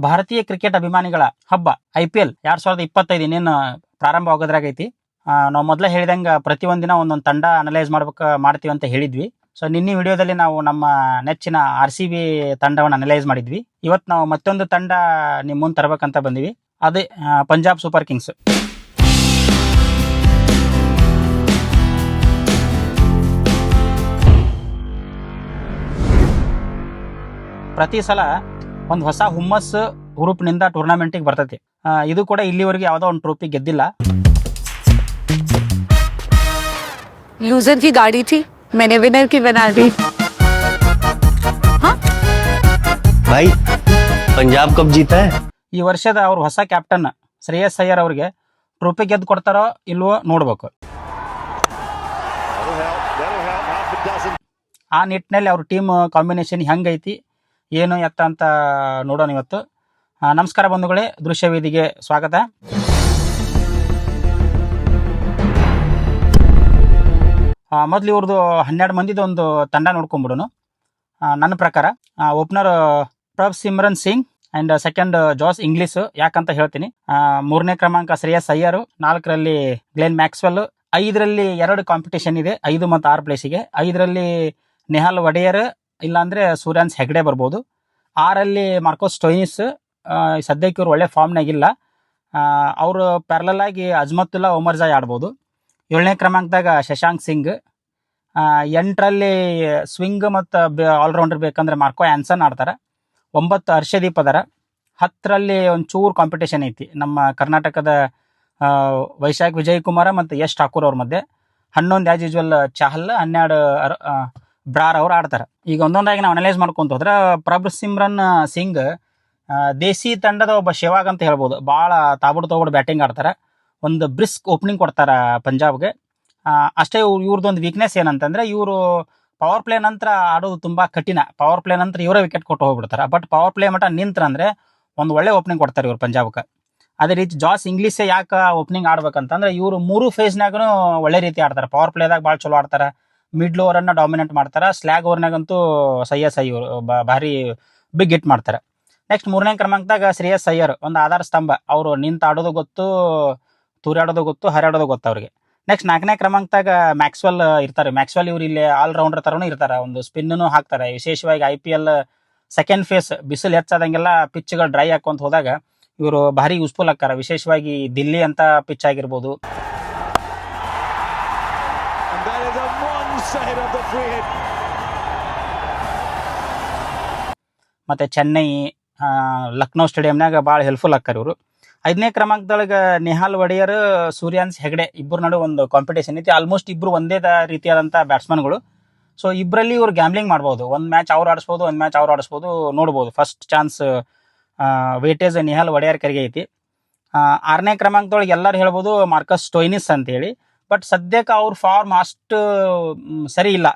ಭಾರತೀಯ ಕ್ರಿಕೆಟ್ ಅಭಿಮಾನಿಗಳ ಹಬ್ಬ ಐ ಪಿ ಎಲ್ ಎರಡ್ ಸಾವಿರದ ಇಪ್ಪತ್ತೈದು ಇನ್ನೇನು ಪ್ರಾರಂಭ ಆ, ನಾವು ಮೊದಲೇ ಹೇಳಿದಂಗ ಪ್ರತಿಯೊಂದಿನ ಒಂದೊಂದು ತಂಡ ಅನಲೈಸ್ ಮಾಡ್ಬೇಕು ಮಾಡ್ತೀವಿ ಅಂತ ಹೇಳಿದ್ವಿ. ಸೊ ನಿನ್ನೆ ವಿಡಿಯೋದಲ್ಲಿ ನಾವು ನಮ್ಮ ನೆಚ್ಚಿನ ಆರ್ ಸಿ ಬಿ ತಂಡವನ್ನು ಅನಲೈಸ್ ಮಾಡಿದ್ವಿ. ಇವತ್ತು ನಾವು ಮತ್ತೊಂದು ತಂಡ ನಿಮ್ಮ ಮುಂದೆ ತರಬೇಕಂತ ಬಂದಿವಿ. ಅದೇ ಪಂಜಾಬ್ ಸೂಪರ್ ಕಿಂಗ್ಸ್. ಪ್ರತಿ ಸಲ ಒಂದು ಹೊಸ ಹುಮ್ಮಸ್ ಹುರುಪಿನಿಂದ ಟೂರ್ನಮೆಂಟಿಗೆ ಬರ್ತೈತಿ ಆ, ಇದು ಕೂಡ ಇಲ್ಲಿವರೆಗೆ ಯಾವುದೋ ಒಂದು ಟ್ರೋಫಿ ಗೆದ್ದಿಲ್ಲ लूजर की गाड़ी थी मैंने विनर की बना दी भाई पंजाब कब जीता है ಈ ವರ್ಷದ ಅವ್ರ ಹೊಸ ಕ್ಯಾಪ್ಟನ್ ಶ್ರೇಯಸ್ ಅಯ್ಯರ್ ಅವ್ರಿಗೆ ಟ್ರೋಫಿ ಗೆದ್ದು ಕೊಡ್ತಾರೋ ಇಲ್ವೋ ನೋಡ್ಬೇಕು ಆ ನಿಟ್ಟಿನಲ್ಲಿ ಅವ್ರ ಟೀಮ್ ಕಾಂಬಿನೇಷನ್ ಹೆಂಗೈತಿ ಏನು ಎತ್ತ ಅಂತ ನೋಡೋಣ ಇವತ್ತು. ನಮಸ್ಕಾರ ಬಂಧುಗಳೇ ದೃಶ್ಯವೇದಿಗೆ ಸ್ವಾಗತ. ಮೊದಲು ಇವ್ರದ್ದು ಹನ್ನೆರಡು ಮಂದಿದು ಒಂದು ತಂಡ ನೋಡ್ಕೊಂಬಿಡೋನು. ಆ, ನನ್ನ ಪ್ರಕಾರ opener Prabh Simran Singh and second Jos Inglis ಯಾಕಂತ ಹೇಳ್ತೀನಿ. ಮೂರನೇ ಕ್ರಮಾಂಕ ಶ್ರೇಯಸ್ ಅಯ್ಯರು ನಾಲ್ಕರಲ್ಲಿ ಗ್ಲೆನ್ ಮ್ಯಾಕ್ಸ್ವೆಲ್ ಐದರಲ್ಲಿ ಎರಡು ಕಾಂಪಿಟೇಷನ್ ಇದೆ ಐದು ಮತ್ತು ಆರು ಪ್ಲೇಸಿಗೆ. ಐದರಲ್ಲಿ ನೆಹಾಲ್ ಒಡೆಯರ್ ಇಲ್ಲಾಂದ್ರೆ ಸೂರ್ಯಾನ್ಸ್ ಹೆಗ್ಡೆ ಬರ್ಬೋದು. ಆರಲ್ಲಿ ಮಾರ್ಕೋಸ್ ಸ್ಟೋಯಿನಿಸ್ ಸದ್ಯಕ್ಕೆ ಇವ್ರು ಒಳ್ಳೆ ಫಾರ್ಮ್ನಾಗಿಲ್ಲ. ಅವರು ಪ್ಯಾರಲಲ್ ಆಗಿ ಅಜ್ಮತ್ತುಲ್ಲಾ ಒಮರ್ಜಾಯ್ ಆಡ್ಬೋದು. ಏಳನೇ ಕ್ರಮಾಂಕದಾಗ ಶಶಾಂಕ್ ಸಿಂಗ್. ಎಂಟರಲ್ಲಿ ಸ್ವಿಂಗ್ ಮತ್ತು ಆಲ್ರೌಂಡರ್ ಬೇಕಂದ್ರೆ ಮಾರ್ಕೋ ಆ್ಯನ್ಸನ್ ಆಡ್ತಾರೆ. ಒಂಬತ್ತು ಹರ್ಷದೀಪ್ ಅದರ. ಹತ್ತರಲ್ಲಿ ಚೂರು ಕಾಂಪಿಟೇಷನ್ ಐತಿ. ನಮ್ಮ ಕರ್ನಾಟಕದ ವೈಶಾಖ್ ವಿಜಯ್ ಕುಮಾರ ಮತ್ತು ಯಶ್ ಠಾಕೂರ್ ಅವ್ರ ಮಧ್ಯೆ. ಹನ್ನೊಂದು ಆ್ಯಸ್ ಯೂಶ್ವಲ್ ಚಹಲ್, ಹನ್ನೆರಡು ಬ್ರಾರ್ ಅವ್ರು ಆಡ್ತಾರೆ. ಈಗ ಒಂದೊಂದಾಗಿ ನಾವು ಅನಲೈಸ್ ಮಾಡ್ಕೊಂತ ಹೋದ್ರೆ ಪ್ರಭ್ ಸಿಮ್ರನ್ ಸಿಂಗ್ ದೇಸಿ ತಂಡದ ಒಬ್ಬ ಶೇವಾಗ್ ಅಂತ ಹೇಳ್ಬೋದು. ಭಾಳ ತಾಬುಡು ತಗೊಡು ಬ್ಯಾಟಿಂಗ್ ಆಡ್ತಾರೆ. ಒಂದು ಬ್ರಿಸ್ಕ್ ಓಪನಿಂಗ್ ಕೊಡ್ತಾರೆ ಪಂಜಾಬ್ಗೆ. ಅಷ್ಟೇ ಇವ್ರ ಇವ್ರದ್ದೊಂದು ವೀಕ್ನೆಸ್ ಏನಂತಂದ್ರೆ ಇವರು ಪವರ್ ಪ್ಲೇ ನಂತರ ಆಡೋದು ತುಂಬ ಕಠಿಣ. ಪವರ್ ಪ್ಲೇ ನಂತರ ಇವರೇ ವಿಕೆಟ್ ಕೊಟ್ಟು ಹೋಗ್ಬಿಡ್ತಾರೆ. ಬಟ್ ಪವರ್ ಪ್ಲೇ ಮಟ್ಟ ನಿಂತ್ರಂದ್ರೆ ಒಂದು ಒಳ್ಳೆ ಓಪನಿಂಗ್ ಕೊಡ್ತಾರೆ ಇವರು ಪಂಜಾಬ್ಗೆ. ಅದೇ ರೀತಿ ಜಾಸ್ ಇಂಗ್ಲೀಷೇ ಯಾಕೆ ಓಪನಿಂಗ್ ಆಡ್ಬೇಕಂತಂದ್ರೆ ಇವರು ಮೂರು ಫೇಸ್ನಾಗೂ ಒಳ್ಳೆ ರೀತಿ ಆಡ್ತಾರೆ. ಪವರ್ ಪ್ಲೇದಾಗ ಭಾಳ ಚಲೋ ಆಡ್ತಾರೆ. ಮಿಡ್ಲ್ ಓವರನ್ನು ಡಾಮಿನೇಟ್ ಮಾಡ್ತಾರೆ. ಸ್ಲ್ಯಾಗ್ ಓವರ್ನಾಗಂತೂ ಸೈಯಸ್ ಅಯ್ಯರ್ ಭಾರಿ ಬಿಗ್ ಹಿಟ್ ಮಾಡ್ತಾರೆ. ನೆಕ್ಸ್ಟ್ ಮೂರನೇ ಕ್ರಮಾಂಕದಾಗ ಶ್ರೇಯಸ್ ಅಯ್ಯರ್ ಒಂದು ಆಧಾರ ಸ್ತಂಭ. ಅವರು ನಿಂತು ಆಡೋದು ಗೊತ್ತು, ತೂರಾಡೋದು ಗೊತ್ತು ಹರಿಯಾಡೋದು ಗೊತ್ತು ಅವ್ರಿಗೆ. ನೆಕ್ಸ್ಟ್ ನಾಲ್ಕನೇ ಕ್ರಮಾಂಕದಾಗ ಮ್ಯಾಕ್ಸ್ವೆಲ್ ಇರ್ತಾರೆ. ಮ್ಯಾಕ್ಸ್ವೆಲ್ ಇವ್ರು ಇಲ್ಲಿ ಆಲ್ ರೌಂಡರ್ ತರನು ಇರ್ತಾರೆ. ಒಂದು ಸ್ಪಿನ್ನೂ ಹಾಕ್ತಾರೆ. ವಿಶೇಷವಾಗಿ I P L second phase ಬಿಸಿಲು ಹೆಚ್ಚಾದಂಗೆಲ್ಲ ಪಿಚ್ಗಳು ಡ್ರೈ ಹಾಕೊಂತ ಹೋದಾಗ ಇವರು ಭಾರಿ ಯೂಸ್ಫುಲ್ ಆಕ್ಕಾರ ವಿಶೇಷವಾಗಿ ದಿಲ್ಲಿ ಅಂತ ಪಿಚ್ ಆಗಿರ್ಬೋದು. ಮತ್ತೆ ಚೆನ್ನೈ ಲಕ್ನೋ ಸ್ಟೇಡಿಯಂನಾಗ ಭಾಳ ಹೆಲ್ಪ್ಫುಲ್ ಆಕ್ಕಾರ ಇವರು. ಐದನೇ ಕ್ರಮಾಂಕದೊಳಗೆ ನಿಹಾಲ್ ಒಡೆಯರ್, ಸೂರ್ಯಾನ್ಸ್ ಹೆಗಡೆ ಇಬ್ಬರ ನಡುವೆ ಒಂದು ಕಾಂಪಿಟೇಷನ್ ಐತಿ. ಆಲ್ಮೋಸ್ಟ್ ಇಬ್ಬರು ಒಂದೇ ರೀತಿಯಾದಂಥ ಬ್ಯಾಟ್ಸ್ಮನ್ಗಳು ಸೊ ಇಬ್ಬರಲ್ಲಿ ಇವ್ರು ಗ್ಯಾಮ್ಲಿಂಗ್ ಮಾಡ್ಬೋದು. ಒಂದು ಮ್ಯಾಚ್ ಅವ್ರು ಆಡಿಸ್ಬೋದು, ಒಂದು ಮ್ಯಾಚ್ ಅವ್ರು ಆಡಿಸ್ಬೋದು ನೋಡ್ಬೋದು. First chance weightage Nihal Wadhera ಕರಿಗೆ ಐತಿ. ಆರನೇ ಕ್ರಮಾಂಕದೊಳಗೆ ಎಲ್ಲರೂ ಹೇಳ್ಬೋದು ಮಾರ್ಕಸ್ ಸ್ಟೋಯ್ನಿಸ್ ಅಂತೇಳಿ. ಬಟ್ ಸದ್ಯಕ್ಕೆ ಅವ್ರ ಫಾರ್ಮ್ ಅಷ್ಟು ಸರಿ ಇಲ್ಲ.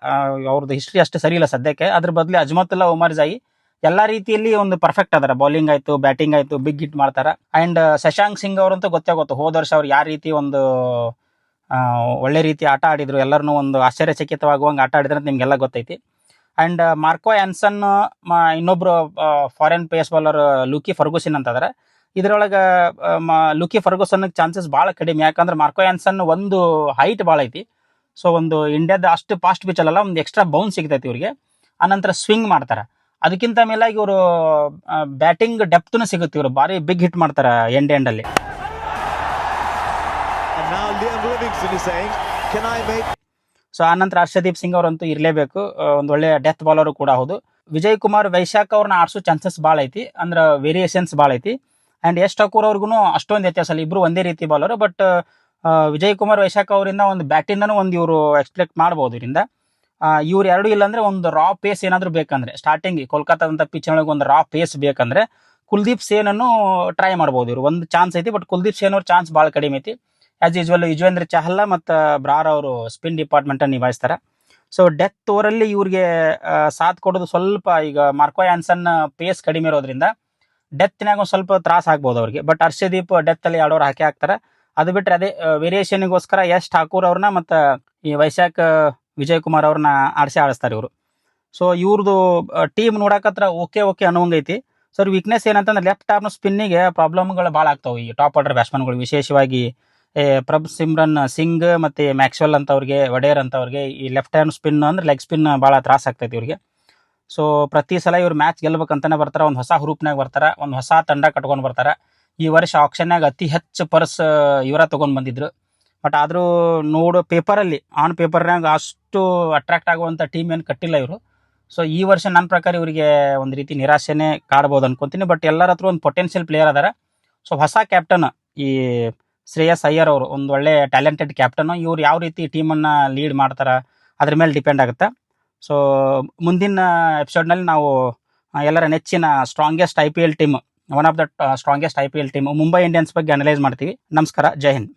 ಅವ್ರದ್ದು ಹಿಸ್ಟ್ರಿ ಅಷ್ಟು ಸರಿ ಇಲ್ಲ ಸದ್ಯಕ್ಕೆ. ಅದ್ರ ಬದಲು ಅಜ್ಮತುಲ್ಲಾ ಉಮರ್ ಜಾಯಿ ಎಲ್ಲ ರೀತಿಯಲ್ಲಿ ಒಂದು ಪರ್ಫೆಕ್ಟ್ ಅದಾರ. ಬೌಲಿಂಗ್ ಆಯಿತು ಬ್ಯಾಟಿಂಗ್ ಆಯಿತು ಬಿಗ್ ಹಿಟ್ ಮಾಡ್ತಾರ. ಅಂಡ್ ಶಶಾಂಕ್ ಸಿಂಗ್ ಅವರಂತೂ ಗೊತ್ತೇ ಗೊತ್ತು. ಹೋದ ವರ್ಷ ಅವ್ರು ಯಾವ ರೀತಿ ಒಂದು ಒಳ್ಳೆ ರೀತಿ ಆಟ ಆಡಿದ್ರು ಎಲ್ಲರನ್ನೂ ಒಂದು ಆಶ್ಚರ್ಯಚಕಿತವಾಗುವಂಗೆ ಆಟ ಆಡಿದ್ರೆ ಅಂತ ನಿಮಗೆಲ್ಲ ಗೊತ್ತೈತಿ. ಅಂಡ್ ಮಾರ್ಕೋ ಆನ್ಸನ್ ಮ- ಇನ್ನೊಬ್ರು foreign pace bowler Lockie Ferguson ಅಂತ ಅದಾರ ಇದ್ರೊಳಗೆ ಲುಕಿ ಫರ್ಗೂಸನ್ ಚಾನ್ಸಸ್ ಭಾಳ ಕಡಿಮೆ. ಯಾಕಂದ್ರೆ ಮಾರ್ಕೋ ಆನ್ಸನ್ ಒಂದು ಹೈಟ್ ಭಾಳ ಐತಿ. ಸೊ ಒಂದು ಇಂಡಿಯಾದ ಅಷ್ಟು ಫಾಸ್ಟ್ ಪಿಚ್ ಅಲ್ಲ ಒಂದು ಎಕ್ಸ್ಟ್ರಾ ಬೌನ್ಸ್ ಸಿಗ್ತೈತಿ ಇವರಿಗೆ. ಆನಂತರ ಸ್ವಿಂಗ್ ಮಾಡ್ತಾರೆ. ಅದಕ್ಕಿಂತ ಮೇಲಾಗಿ ಇವರು ಬ್ಯಾಟಿಂಗ್ ಡೆಪ್ತ್ನು ಸಿಗುತ್ತೆ ಇವರು. ಭಾರಿ ಬಿಗ್ ಹಿಟ್ ಮಾಡ್ತಾರೆ ಎಂಡ್ ಎಂಡ್ make ಸೊ ಆನಂತರ ಹರ್ಷದೀಪ್ ಸಿಂಗ್ ಅವರಂತೂ ಇರಲೇಬೇಕು. ಒಂದು ಒಳ್ಳೆ ಡೆತ್ ಬಾಲರು ಕೂಡ ಹೌದು. ವಿಜಯ್ ಕುಮಾರ್ ವೈಶಾಖ್ ಅವ್ರನ್ನ ಆಡ್ಸೋ ಚಾನ್ಸಸ್ ಭಾಳ ಐತಿ. ಅಂದ್ರೆ ವೇರಿಯೇಷನ್ಸ್ ಭಾಳ ಐತಿ. ಆ್ಯಂಡ್ ಯಶ್ ಠಾಕೂರ್ ಅವ್ರಿಗೂ ಅಷ್ಟೊಂದು ವ್ಯತ್ಯಾಸ ಅಲ್ಲಿ ಇಬ್ರು ಒಂದೇ ರೀತಿ ಬಾಲರ್ ಬಟ್ ವಿಜಯ್ ಕುಮಾರ್ ವೈಶಾಖ ಅವರಿಂದ ಒಂದು ಬ್ಯಾಟಿಂದನೂ ಒಂದು ಇವರು ಎಕ್ಸ್ಪೆಕ್ಟ್ ಮಾಡ್ಬೋದು ಇದರಿಂದ ಇವ್ರು ಎರಡು ಇಲ್ಲಾಂದ್ರೆ ಒಂದು ರಾ ಪೇಸ್ ಏನಾದರೂ ಬೇಕಂದ್ರೆ ಸ್ಟಾರ್ಟಿಂಗ್ ಕೋಲ್ಕತ್ತಾದಂಥ ಪಿಚ್ ಒಳಗೆ ಒಂದು ರಾ ಪೇಸ್ ಬೇಕಂದ್ರೆ, ಕುಲ್ದೀಪ್ ಅನ್ನು ಟ್ರೈ ಮಾಡ್ಬೋದು ಇವರು. ಒಂದು ಚಾನ್ಸ್ ಐತಿ ಬಟ್ ಕುಲ್ದೀಪ್ ಸೇನ್ ಅವ್ರ ಚಾನ್ಸ್ ಭಾಳ ಕಡಿಮೆ ಐತಿ. ಆಸ್ ಯೂಸ್ವಲ್ ಯುಜ್ವೇಂದ್ರ ಚಹಲ್ಲ ಮತ್ತು ಬ್ರಾರ್ ಅವರು ಸ್ಪಿನ್ ಡಿಪಾರ್ಟ್ಮೆಂಟನ್ನು ನಿಭಾಯಿಸ್ತಾರೆ. ಸೊ ಡೆತ್ ಓವರಲ್ಲಿ ಇವ್ರಿಗೆ ಸಾಥ್ ಕೊಡೋದು ಸ್ವಲ್ಪ ಈಗ ಮಾರ್ಕೋ ಆ್ಯನ್ಸನ್ ಪೇಸ್ ಕಡಿಮೆ ಇರೋದ್ರಿಂದ ಡೆತ್ನಾಗ ಒಂದು ಸ್ವಲ್ಪ ತ್ರಾಸ ಆಗ್ಬೋದು ಅವ್ರಿಗೆ. ಬಟ್ ಹರ್ಷದೀಪ್ ಡೆತ್ ಅಲ್ಲಿ ಎರಡು ಹಾಕಿ ಹಾಕ್ತಾರೆ. ಅದು ಬಿಟ್ಟರೆ ಅದೇ ವೇರಿಯೇಷನ್ಗೋಸ್ಕರ ಯಶ್ ಠಾಕೂರ್ ಅವ್ರನ್ನ ಮತ್ತು ಈ ವೈಶಾಖ್ ವಿಜಯ್ ಕುಮಾರ್ ಅವ್ರನ್ನ ಆಡಿಸಿ ಆಡಿಸ್ತಾರೆ ಇವರು. ಸೊ ಇವ್ರದ್ದು ಟೀಮ್ ನೋಡಕತ್ರ ಓಕೆ ಓಕೆ ಅನ್ನೋಂಗೈತಿ ಸರ್ ವೀಕ್ನೆಸ್ ಏನಂತಂದ್ರೆ ಲೆಫ್ಟ್ ಆರ್ಮ್ ಸ್ಪಿನ್ನಿಗೆ ಪ್ರಾಬ್ಲಮ್ಗಳು ಭಾಳ ಆಗ್ತಾವೆ. ಈ ಟಾಪ್ ಆರ್ಡರ್ ಬ್ಯಾಟ್ಸ್ಮನ್ಗಳು ವಿಶೇಷವಾಗಿ ಪ್ರಭ್ ಸಿಮ್ರನ್, ಸಿಂಗ್ ಮತ್ತೆ ಮ್ಯಾಕ್ಸ್ವೆಲ್ ಅಂತವ್ರಿಗೆ, ವಡೇರ್ ಅಂತವ್ರಿಗೆ ಈ ಲೆಫ್ಟ್ ಹ್ಯಾಂಡ್ ಸ್ಪಿನ್ ಅಂದ್ರೆ ಲೆಗ್ ಸ್ಪಿನ್ ಭಾಳ ತ್ರಾಸ ಆಗ್ತೈತಿ ಇವ್ರಿಗೆ. ಸೊ ಪ್ರತಿ ಸಲ ಇವ್ರು ಮ್ಯಾಚ್ ಗೆಲ್ಬೇಕಂತಾನೆ ಬರ್ತಾರೆ, ಒಂದು ಹೊಸ ಹುರುಪ್ನಾಗ ಬರ್ತಾರೆ, ಒಂದು ಹೊಸ ತಂಡ ಕಟ್ಕೊಂಡು ಬರ್ತಾರೆ. ಈ ವರ್ಷ ಆಕ್ಷನ್ನಾಗ ಅತಿ ಹೆಚ್ಚು ಪರ್ಸ್ ಇವರ ತಗೊಂಡ್ ಬಂದಿದ್ರು. ಬಟ್ ಆದರೂ ನೋಡು ಪೇಪರಲ್ಲಿ ಆನ್ ಪೇಪರ್ನಾಗ ಅಷ್ಟು ಅಟ್ರಾಕ್ಟ್ ಆಗುವಂಥ ಟೀಮ್ ಏನು ಕಟ್ಟಿಲ್ಲ ಇವರು. ಸೊ ಈ ವರ್ಷ ನನ್ನ ಪ್ರಕಾರ ಇವರಿಗೆ ಒಂದು ರೀತಿ ನಿರಾಶೆನೇ ಕಾಡ್ಬೋದು ಅನ್ಕೊಂತೀನಿ. ಬಟ್ ಎಲ್ಲರ ಹತ್ರ ಒಂದು ಪೊಟೆನ್ಷಿಯಲ್ ಪ್ಲೇಯರ್ ಅದಾರ. ಸೊ ಹೊಸ ಕ್ಯಾಪ್ಟನ್ ಈ ಶ್ರೇಯಸ್ ಅಯ್ಯರ್ ಅವರು, ಒಂದು ಒಳ್ಳೆ ಟ್ಯಾಲೆಂಟೆಡ್ ಕ್ಯಾಪ್ಟನ್ ಇವ್ರು ಯಾವ ರೀತಿ ಟೀಮನ್ನು ಲೀಡ್ ಮಾಡ್ತಾರ, ಅದ್ರ ಮೇಲೆ ಡಿಪೆಂಡ್ ಆಗುತ್ತೆ. ಸೊ ಮುಂದಿನ ಎಪಿಸೋಡ್ನಲ್ಲಿ ನಾವು ಎಲ್ಲರ ನೆಚ್ಚಿನ strongest I P L team one of the strongest I P L team Mumbai Indians ಬಗ್ಗೆ ಅನಲೈಸ್ ಮಾಡ್ತೀವಿ. ನಮಸ್ಕಾರ, ಜೈ ಹಿಂದ್.